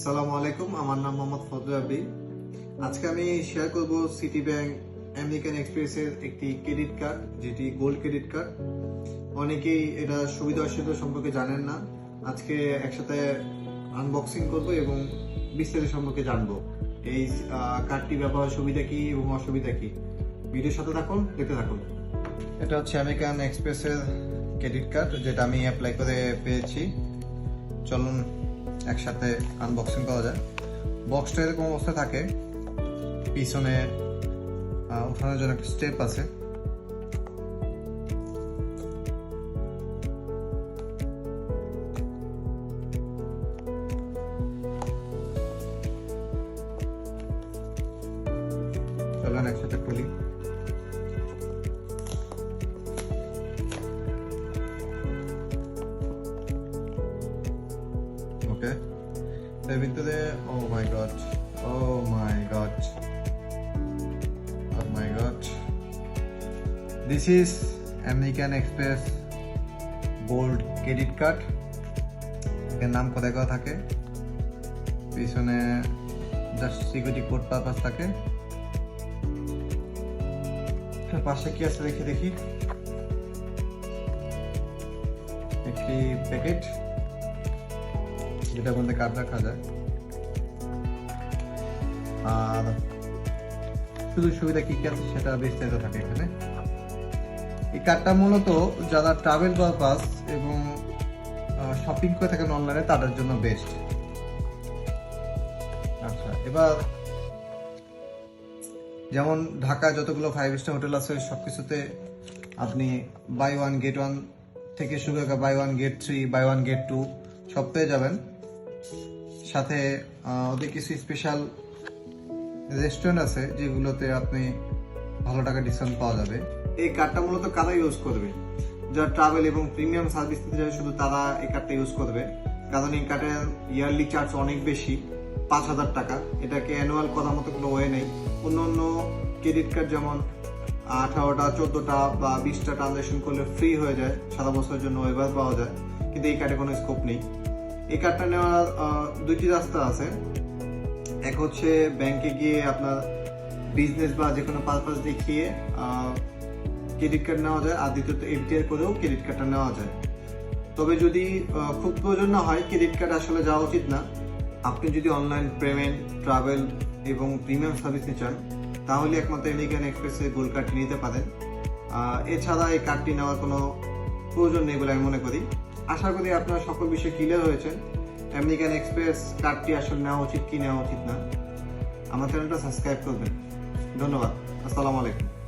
আসসালামু আলাইকুম, আমার নাম মোহাম্মদ ফজল আবি আজকে আমি শেয়ার করব সিটি ব্যাংক আমেরিকান এক্সপ্রেসের একটি ক্রেডিট কার্ড যেটি গোল্ড ক্রেডিট কার্ড অনেকেই এটা সুবিধা অসুবিধা সম্পর্কে জানেন না। আজকে একসাথে আনবক্সিং করব এবং বিস্তারিত সম্পর্কে জানব। এই কার্ডটি ব্যবহার সুবিধা কি এবং অসুবিধা কি? ভিডিওর সাথে থাকুন, দেখতে থাকুন। এটা হচ্ছে আমেরিকান এক্সপ্রেসের ক্রেডিট কার্ড যেটা আমি অ্যাপ্লাই করে পেয়েছি। চলুন একসাথে আনবক্সিং করা যায়। বক্সটা এরকম অবস্থা থাকে, পিছনে ওঠানোর জন্য একটা স্টেপ আছে। চলুন একসাথে খুলি। ওকে। এর ভিতরে, ও my God, oh my God, oh my God. This is American Express gold credit card এর নাম কোথায় করা থাকে? পিছনে জাস্ট সিকিউরিটি কোড পারপাস থাকে। পাশে কি আছে দেখি দেখি। একটি প্যাকেট যেটার মধ্যে কার্ড রাখা যায় আর শুধু সুবিধা কি কি আছে সেটা বিস্তারিত থাকে এখানে। এই কার্ডটা মূলত যারা ট্রাভেল পারপাস এবং শপিং করে থাকেন অনলাইনে তাদের জন্য বেস্ট আচ্ছা এবার যেমন ঢাকায় যতগুলো ফাইভ স্টার হোটেল আছে, সবকিছুতে আপনি বাই ওয়ান গেট ওয়ান থেকে শুরু buy one get three buy one get two সব পেয়ে যাবেন। সাথে ওদের কিছু স্পেশাল রেস্টুরেন্ট আছে যেগুলোতে আপনি ভালো টাকা ডিসকাউন্ট পাওয়া যাবে। এই কার্ডটা মূলত কারা ইউজ করবে। যারা ট্রাভেল এবং প্রিমিয়াম সার্ভিস দিতে চায়, শুধু তারা এই কার্ডটা ইউজ করবে। কারণ এই কার্ডের ইয়ারলি চার্জ অনেক বেশি, পাঁচ হাজার টাকা। এটাকে অ্যানুয়াল করার মতো কোনো ওয়ে নেই। অন্য অন্য ক্রেডিট কার্ড যেমন, আঠারোটা, চোদ্দোটা বা বিশটা ট্রানজাকশন করলে ফ্রি হয়ে যায়, সারা বছরের জন্য ওয়েবার পাওয়া যায়। কিন্তু এই কার্ডে কোনো স্কোপ নেই। এই কার্ডটা নেওয়ার দুইটি রাস্তা আছে। এক হচ্ছে ব্যাংকে গিয়ে আপনার বিজনেস বা যে কোনো পারপাস দেখিয়ে ক্রেডিট কার্ড নেওয়া যায়। আর দ্বিতীয়ত এফডিআর করেও ক্রেডিট কার্ডটা নেওয়া যায়। তবে যদি খুব প্রয়োজন না হয় ক্রেডিট কার্ড আসলে যাওয়া উচিত না। আপনি যদি অনলাইন পেমেন্ট ট্রাভেল এবং প্রিমিয়াম সার্ভিস নিতে চান, তাহলে একমাত্র আমেরিকান এক্সপ্রেসে গোল্ড কার্ডটি নিতে পারেন। এছাড়া এই কার্ডটি নেওয়ার কোনো প্রয়োজন নেই বলে আমি মনে করি। আশা করি আপনারা সকল বিষয়ে ক্লিয়ার হয়েছেন। আমেরিকান এক্সপ্রেস কার্ডটি আসলে নেওয়া উচিত কি নেওয়া উচিত না। আমার চ্যানেলটা সাবস্ক্রাইব করবেন। ধন্যবাদ। আসসালামু আলাইকুম।